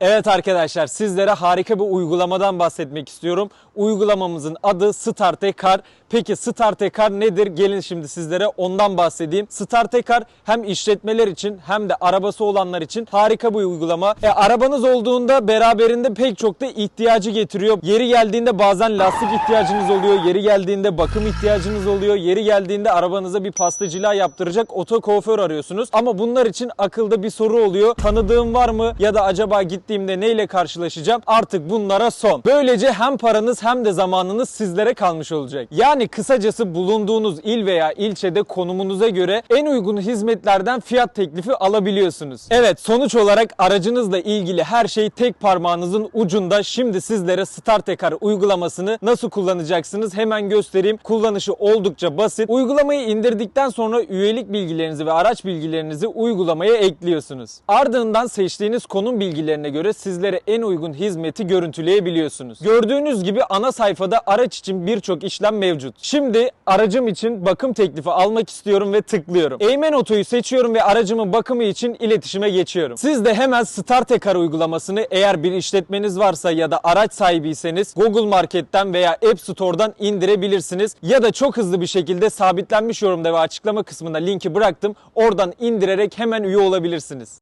Evet arkadaşlar sizlere harika bir uygulamadan bahsetmek istiyorum. Uygulamamızın adı Startekar. Peki Startekar nedir? Gelin şimdi sizlere ondan bahsedeyim. Startekar hem işletmeler için hem de arabası olanlar için harika bir uygulama. E, arabanız olduğunda beraberinde pek çok da ihtiyacı getiriyor. Yeri geldiğinde bazen lastik ihtiyacınız oluyor. Yeri geldiğinde bakım ihtiyacınız oluyor. Yeri geldiğinde arabanıza bir pastacılığa yaptıracak oto kuaför arıyorsunuz. Ama bunlar için akılda bir soru oluyor. Tanıdığım var mı? Ya da acaba gittiğimde neyle karşılaşacağım? Artık bunlara son. Böylece hem paranız hem de zamanınız sizlere kalmış olacak. Yani kısacası bulunduğunuz il veya ilçede konumunuza göre en uygun hizmetlerden fiyat teklifi alabiliyorsunuz. Evet sonuç olarak aracınızla ilgili her şey tek parmağınızın ucunda. Şimdi sizlere Startekar uygulamasını nasıl kullanacaksınız hemen göstereyim. Kullanışı oldukça basit. Uygulamayı indirdikten sonra üyelik bilgilerinizi ve araç bilgilerinizi uygulamaya ekliyorsunuz. Ardından seçtiğiniz konum bilgilerine göre sizlere en uygun hizmeti görüntüleyebiliyorsunuz. Gördüğünüz gibi ana sayfada araç için birçok işlem mevcut. Şimdi aracım için bakım teklifi almak istiyorum ve tıklıyorum. Eymen Oto'yu seçiyorum ve aracımın bakımı için iletişime geçiyorum. Siz de hemen Startekar uygulamasını eğer bir işletmeniz varsa ya da araç sahibiyseniz Google Market'ten veya App Store'dan indirebilirsiniz. Ya da çok hızlı bir şekilde sabitlenmiş yorumda ve açıklama kısmında linki bıraktım. Oradan indirerek hemen üye olabilirsiniz.